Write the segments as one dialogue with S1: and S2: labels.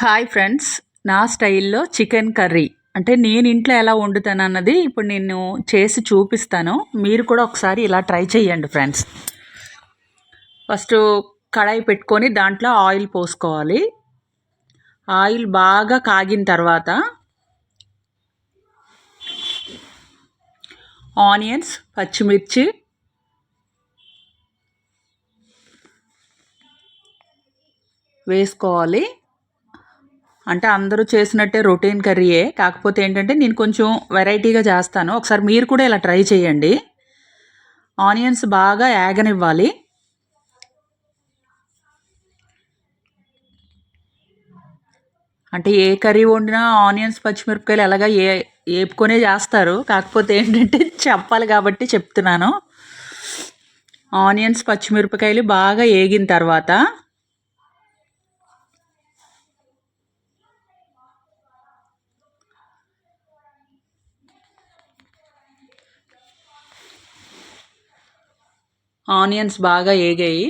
S1: Hi friends నా స్టైల్లో chicken curry. అంటే నేను ఇంట్లో ఎలా వండుతాను అన్నది ఇప్పుడు నేను చేసి చూపిస్తాను. మీరు కూడా ఒకసారి ఇలా ట్రై చేయండి ఫ్రెండ్స్. ఫస్ట్ కడాయి పెట్టుకొని దాంట్లో ఆయిల్ పోసుకోవాలి. ఆయిల్ బాగా కాగిన తర్వాత ఆనియన్స్ పచ్చిమిర్చి వేసుకోవాలి. అంటే అందరూ చేసినట్టే రొటీన్ కర్రీయే. కాకపోతే ఏంటంటే నేను కొంచెం వెరైటీగా చేస్తాను. ఒకసారి మీరు కూడా ఇలా ట్రై చేయండి. ఆనియన్స్ బాగా యాగనివ్వాలి అంటే ఏ కర్రీ వండినా ఆనియన్స్ పచ్చిమిరపకాయలు ఎలాగా ఏ వేపుకొనే చేస్తారు. కాకపోతే ఏంటంటే చెప్పాలి కాబట్టి చెప్తున్నాను. ఆనియన్స్ పచ్చిమిరపకాయలు బాగా వేగిన తర్వాత ఆనియన్స్ బాగా ఏగాయి.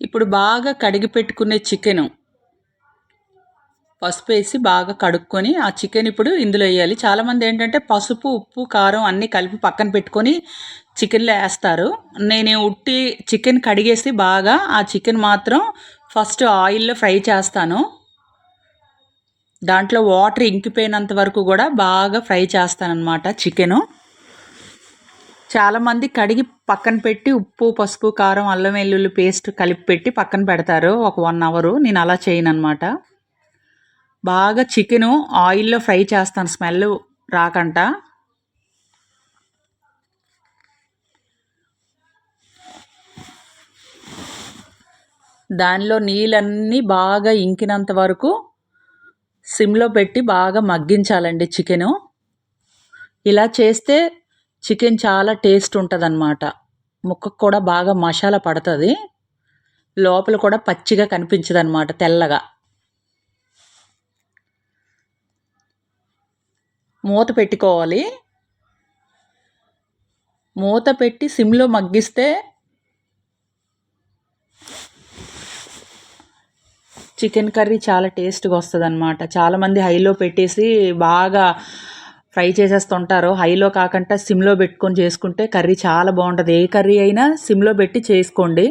S1: ఇప్పుడు బాగా కడిగి పెట్టుకునే చికెను. పసుపు వేసి బాగా కడుక్కొని ఆ చికెన్ ఇప్పుడు ఇందులో వేయాలి. చాలామంది ఏంటంటే పసుపు ఉప్పు కారం అన్నీ కలిపి పక్కన పెట్టుకొని చికెన్లో వేస్తారు. నేను ఉట్టి చికెన్ కడిగేసి బాగా ఆ చికెన్ మాత్రం ఫస్ట్ ఆయిల్లో ఫ్రై చేస్తాను. దాంట్లో వాటర్ ఇంకిపోయినంత వరకు కూడా బాగా ఫ్రై చేస్తానన్నమాట చికెను. చాలామంది కడిగి పక్కన పెట్టి ఉప్పు పసుపు కారం అల్లం వెల్లుల్లి పేస్ట్ కలిపి పెట్టి పక్కన పెడతారు. ఒక వన్ అవరు. నేను అలా చేయను అనమాట బాగా చికెను ఆయిల్లో ఫ్రై చేస్తాను. స్మెల్ రాకంట. దానిలో నీళ్ళన్నీ బాగా ఇంకినంత వరకు సిమ్లో పెట్టి బాగా మగ్గించాలండి చికెను. ఇలా చేస్తే చికెన్ చాలా టేస్ట్ ఉంటుంది అన్నమాట ముక్కకు కూడా బాగా మసాలా పడుతుంది. లోపల కూడా పచ్చిగా కనిపించదన్నమాట తెల్లగా. మూత పెట్టుకోవాలి. మూత పెట్టి సిమ్లో మగ్గిస్తే చికెన్ కర్రీ చాలా టేస్ట్గా వస్తుంది అనమాట చాలామంది హైలో పెట్టేసి బాగా ఫ్రై చేసేస్తుంటారు. హైలో కాకుండా సిమ్లో పెట్టుకొని చేసుకుంటే కర్రీ చాలా బాగుంటుంది. ఏ కర్రీ అయినా సిమ్లో పెట్టి చేసుకోండి.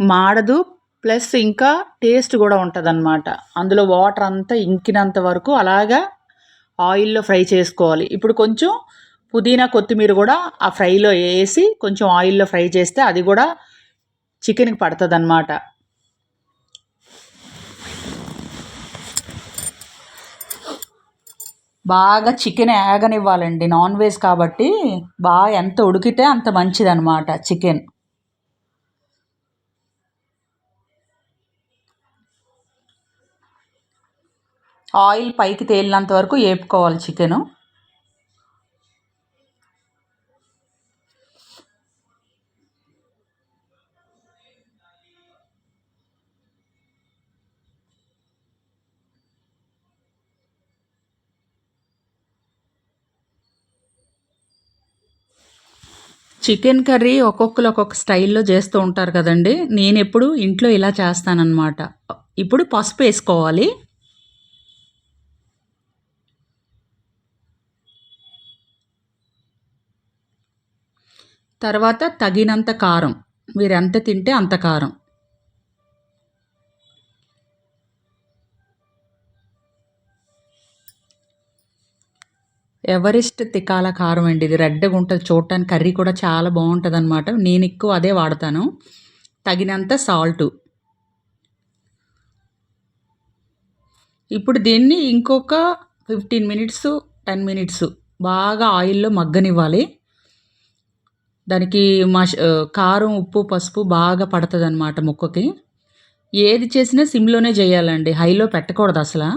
S1: మాడదు. ప్లస్ ఇంకా టేస్ట్ కూడా ఉంటుంది అనమాట అందులో వాటర్ అంతా ఇంకినంత వరకు అలాగా ఆయిల్లో ఫ్రై చేసుకోవాలి. ఇప్పుడు కొంచెం పుదీనా కొత్తిమీర కూడా ఆ ఫ్రైలో వేసి కొంచెం ఆయిల్లో ఫ్రై చేస్తే అది కూడా చికెన్కి పడుతుంది అన్నమాట బాగా చికెన్ ఏగనివ్వాలండి. నాన్ వెజ్ కాబట్టి బాగా ఎంత ఉడికితే అంత మంచిదనమాట చికెన్. ఆయిల్ పైకి తేలినంత వరకు వేపుకోవాలి చికెను. చికెన్ కర్రీ ఒక్కొక్కరు ఒక్కొక్క స్టైల్లో చేస్తూ ఉంటారు కదండి. నేను ఎప్పుడు ఇంట్లో ఇలా చేస్తానన్నమాట. ఇప్పుడు పసుపు వేసుకోవాలి. తర్వాత తగినంత కారం. మీరు ఎంత తింటే అంత కారం. ఎవరెస్ట్ తికాల కారం అండి ఇది? రెడ్గా ఉంటుంది చూడటానికి కర్రీ కూడా చాలా బాగుంటుంది అనమాట నేను ఎక్కువ అదే వాడతాను. తగినంత సాల్టు. ఇప్పుడు దీన్ని ఇంకొక ఫిఫ్టీన్ మినిట్స్ టెన్ మినిట్స్ బాగా ఆయిల్లో మగ్గనివ్వాలి. దానికి మా కారం ఉప్పు పసుపు బాగా పడుతుంది అనమాట ముక్కకి. ఏది చేసినా సిమ్లోనే చేయాలండి. హైలో పెట్టకూడదు అసలు.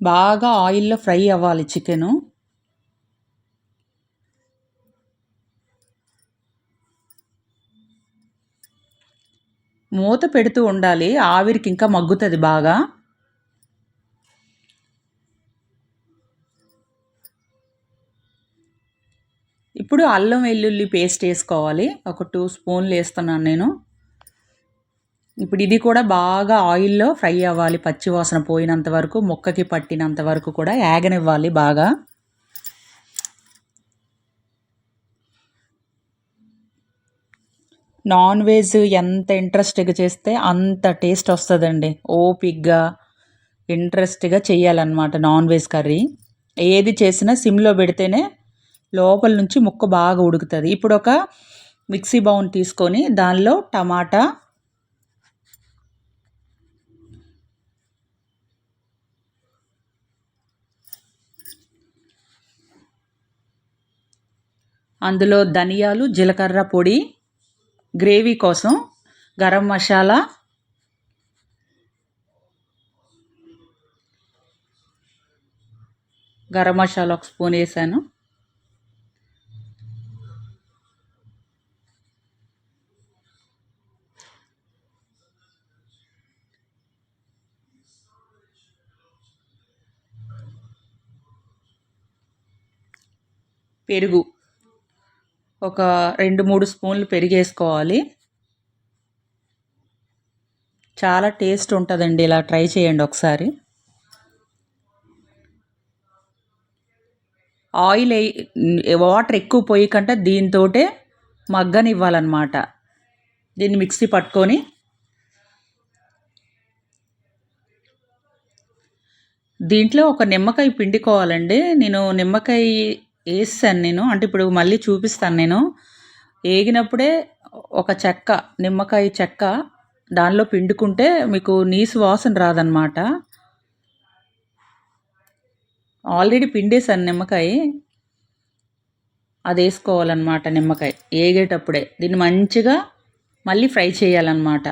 S1: బాగా ఆయిల్లో ఫ్రై అవ్వాలి చికెను. మూత పెడుతూ ఉండాలి. ఆవిరికి ఇంకా మగ్గుతుంది బాగా. ఇప్పుడు అల్లం వెల్లుల్లి పేస్ట్ వేసుకోవాలి. ఒక టూ స్పూన్లు వేస్తున్నాను నేను. ఇప్పుడు ఇది కూడా బాగా ఆయిల్లో ఫ్రై అవ్వాలి. పచ్చివాసన పోయినంత వరకు ముక్కకి పట్టినంత వరకు కూడా యాగనివ్వాలి బాగా. నాన్ వెజ్ ఎంత ఇంట్రెస్ట్గా చేస్తే అంత టేస్ట్ వస్తుందండి. ఓపిక్గా ఇంట్రెస్ట్గా చేయాలన్నమాట నాన్ వెజ్ కర్రీ. ఏది చేసినా సిమ్లో పెడితేనే లోపల నుంచి ముక్క బాగా ఉడుకుతుంది. ఇప్పుడు ఒక మిక్సీ బౌన్ తీసుకొని దానిలో టమాటా అందులో ధనియాలు జీలకర్ర పొడి గ్రేవీ కోసం గరం మసాలా గరం మసాలా ఒక స్పూన్ వేసాను. పెరుగు. ఒక రెండు మూడు స్పూన్లు పెరిగేసుకోవాలి చాలా టేస్ట్ ఉంటుందండి ఇలా ట్రై చేయండి ఒకసారి. ఆయిల్ వాటర్ ఎక్కువ పోయకంటే దీంతో మగ్గనివ్వాలన్నమాట. దీన్ని మిక్సీ పట్టుకొని. దీంట్లో ఒక నిమ్మకాయ పిండుకోవాలండి. నేను నిమ్మకాయ వేస్తాను నేను. అంటే ఇప్పుడు మళ్ళీ చూపిస్తాను నేను. ఏగినప్పుడే ఒక చెక్క నిమ్మకాయ చెక్క దానిలో పిండుకుంటే మీకు నీసు వాసన రాదనమాట ఆల్రెడీ పిండేసాను నిమ్మకాయ. అది వేసుకోవాలన్నమాట నిమ్మకాయ. ఏగేటప్పుడే. దీన్ని మంచిగా మళ్ళీ ఫ్రై చేయాలన్నమాట.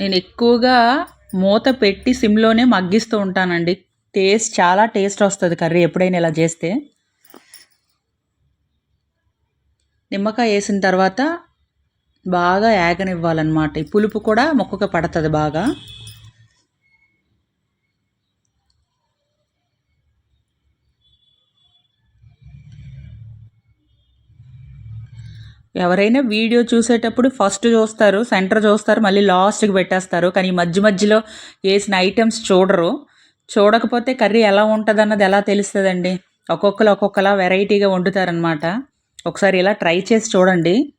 S1: నేను ఎక్కువగా మూత పెట్టి సిమ్లోనే మగ్గిస్తూ ఉంటానండి. టేస్ట్ చాలా టేస్ట్ వస్తుంది కర్రీ ఎప్పుడైనా ఇలా చేస్తే. నిమ్మకాయ వేసిన తర్వాత బాగా యాగనివ్వాలన్నమాట. ఈ పులుపు కూడా మొక్కకు పడుతుంది బాగా. ఎవరైనా వీడియో చూసేటప్పుడు ఫస్ట్ చూస్తారు సెంటర్ చూస్తారు మళ్ళీ లాస్ట్కి పెట్టేస్తారు. కానీ మధ్య మధ్యలో వేసిన ఐటమ్స్ చూడరు. చూడకపోతే కర్రీ ఎలా ఉంటుంది అన్నది ఎలా తెలుస్తుందండి? ఒక్కొక్కరు ఒక్కొక్కలా వెరైటీగా వండుతారనమాట ఒకసారి ఇలా ట్రై చేసి చూడండి.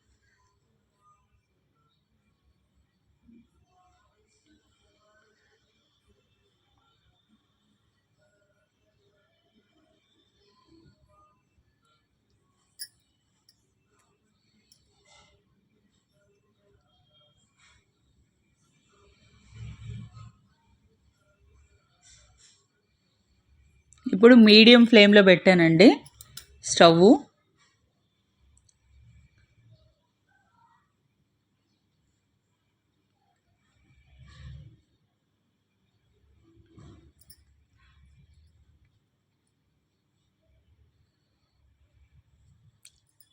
S1: ఇప్పుడు మీడియం ఫ్లేమ్లో పెట్టానండి. స్టవ్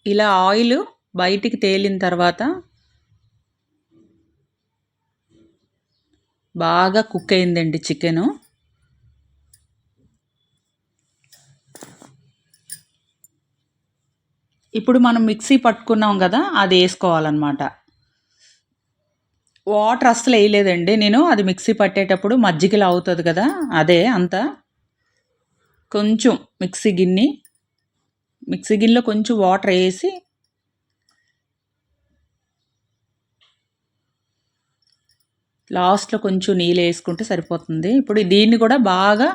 S1: ఇలా ఆయిల్ బయటికి తేలిన తర్వాత బాగా కుక్ అయిందండి చికెను. ఇప్పుడు మనం మిక్సీ పట్టుకున్నాం కదా అది వేసుకోవాలన్నమాట. వాటర్ అస్సలు వేయలేదండి నేను అది మిక్సీ పట్టేటప్పుడు మజ్జిగలు అవుతుంది కదా అదే అంతా. కొంచెం మిక్సీ గిన్నె మిక్సీ గిన్నెలో కొంచెం వాటర్ వేసి లాస్ట్లో కొంచెం నీళ్ళు వేసుకుంటే సరిపోతుంది. ఇప్పుడు దీన్ని కూడా బాగా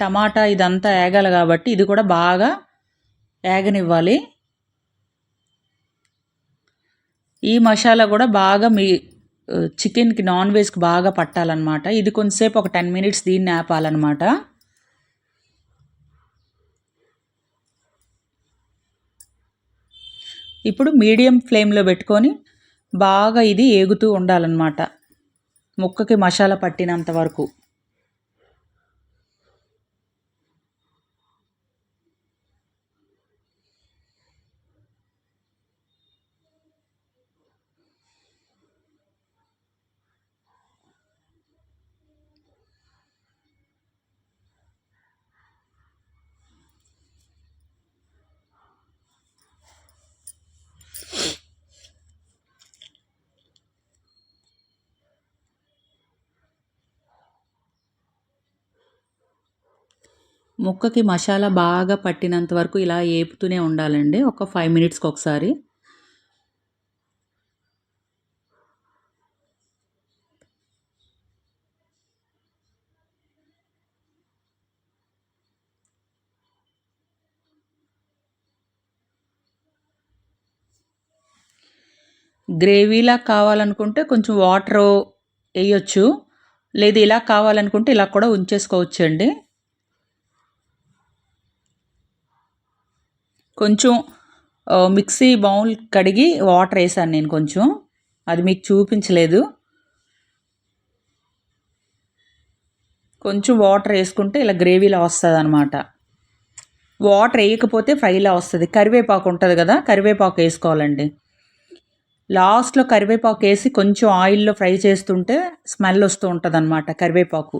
S1: టమాటా ఇదంతా ఏగాలి కాబట్టి ఇది కూడా బాగా ఏగనివ్వాలి. ఈ మసాలా కూడా బాగా మీ చికెన్కి నాన్ వెజ్కి బాగా పట్టాలన్నమాట. ఇది కొంతసేపు ఒక టెన్ మినిట్స్ దీన్ని ఆపాలన్నమాట. ఇప్పుడు మీడియం ఫ్లేమ్లో పెట్టుకొని బాగా ఇది ఏగుతూ ఉండాలన్నమాట. ముక్కకి మసాలా పట్టినంత వరకు. ముక్కకి మసాలా బాగా పట్టినంత వరకు ఇలా ఏపుతూనే ఉండాలండి. ఒక ఫైవ్ మినిట్స్కి ఒకసారి. గ్రేవీలా కావాలనుకుంటే కొంచెం వాటర్ వేయొచ్చు. లేదు ఇలా కావాలనుకుంటే ఇలా కూడా ఉంచేసుకోవచ్చు అండి కొంచెం మిక్సీ బౌల్ కడిగి వాటర్ వేసాను నేను కొంచెం. అది మీకు చూపించలేదు. కొంచెం వాటర్ వేసుకుంటే ఇలా గ్రేవీలా వస్తుంది అనమాట వాటర్ వేయకపోతే ఫ్రైలా వస్తుంది. కరివేపాకు ఉంటుంది కదా కరివేపాకు వేసుకోవాలండి. లాస్ట్లో కరివేపాకు వేసి కొంచెం ఆయిల్లో ఫ్రై చేస్తుంటే స్మెల్ వస్తూ ఉంటుంది అనమాట కరివేపాకు.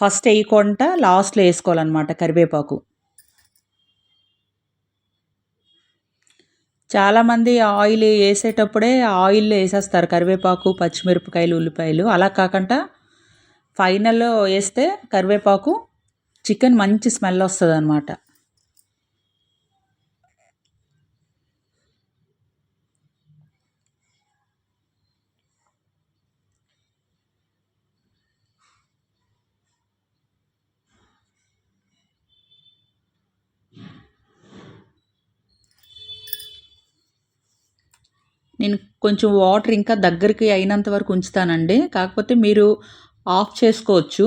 S1: ఫస్ట్ వేయకుండా లాస్ట్లో వేసుకోవాలన్నమాట కరివేపాకు. చాలామంది ఆయిల్ వేసేటప్పుడే ఆయిల్లో వేసేస్తారు. కరివేపాకు పచ్చిమిరపకాయలు ఉల్లిపాయలు. అలా కాకుండా ఫైనల్లో వేస్తే కరివేపాకు చికెన్ మంచి స్మెల్ వస్తుంది అనమాట నేను కొంచెం వాటర్ ఇంకా దగ్గరికి అయినంత వరకు ఉంచుతానండి. కాకపోతే మీరు ఆఫ్ చేసుకోవచ్చు.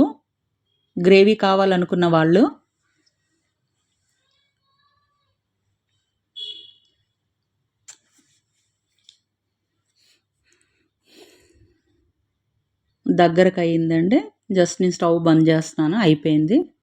S1: గ్రేవీ కావాలనుకున్న వాళ్ళు. దగ్గరకు అయ్యిందండి జస్ట్ నేను స్టవ్ బంద్ చేస్తున్నాను. అయిపోయింది.